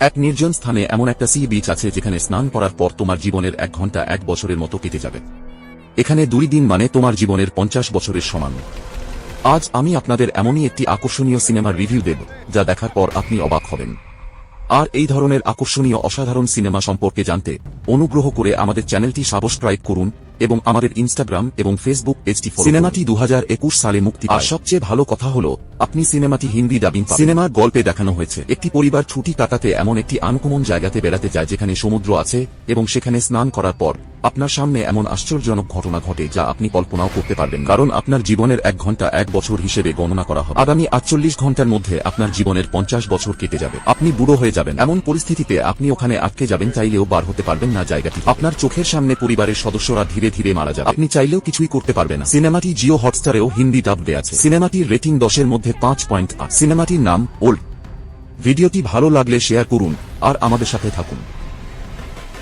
এক নির্জন স্থানে এমন একটা সি বিচ আছে যেখানে স্নান করার পর তোমার জীবনের এক ঘণ্টা এক বছরের মতো কেটে যাবে। এখানে দুই দিন মানে তোমার জীবনের পঞ্চাশ বছরের সমান। আজ আমি আপনাদের এমনই একটি আকর্ষণীয় সিনেমার রিভিউ দেব যা দেখার পর আপনি অবাক হবেন। আর এই ধরনের আকর্ষণীয় অসাধারণ সিনেমা সম্পর্কে জানতে অনুগ্রহ করে আমাদের চ্যানেলটি সাবস্ক্রাইব করুন এবং আমাদের ইনস্টাগ্রাম এবং ফেসবুক পেজটি সিনেমাটি দু হাজার একুশ সালে মুক্তি আর সবচেয়ে ভালো কথা হলো আপনি সিনেমাটি হিন্দি ডাবিং সিনেমার গল্পে দেখানো হয়েছে। একটি পরিবার ছুটি কাটাতে এমন একটি আনকমন জায়গাতে বেড়াতে যায় যেখানে সমুদ্র আছে এবং সেখানে স্নান করার পর আপনার সামনে এমন আশ্চর্যজনক ঘটনা ঘটে যা আপনি কল্পনাও করতে পারবেন কারণ আপনার জীবনের এক ঘণ্টা এক বছর হিসেবে গণনা করা হবে। আগামী আটচল্লিশ ঘণ্টার মধ্যে আপনার জীবনের পঞ্চাশ বছর কেটে যাবে। আপনি বুড়ো হয়ে যাবেন। এমন পরিস্থিতিতে আপনি ওখানে আটকে যাবেন চাইলেও বার হতে পারবেন না জায়গাটি। আপনার চোখের সামনে পরিবারের সদস্যরা ধীরে ধীরে মারা যাবে। আপনি চাইলেও কিছুই করতে পারবেন না। সিনেমাটি জিও হটস্টারেও হিন্দি ডাবডে আছে। সিনেমাটির রেটিং দশের মধ্যে পাঁচ পয়েন্ট সিনেমাটির নাম ওল্ড। ভিডিওটি ভালো লাগলে শেয়ার করুন আর আমাদের সাথে থাকুন।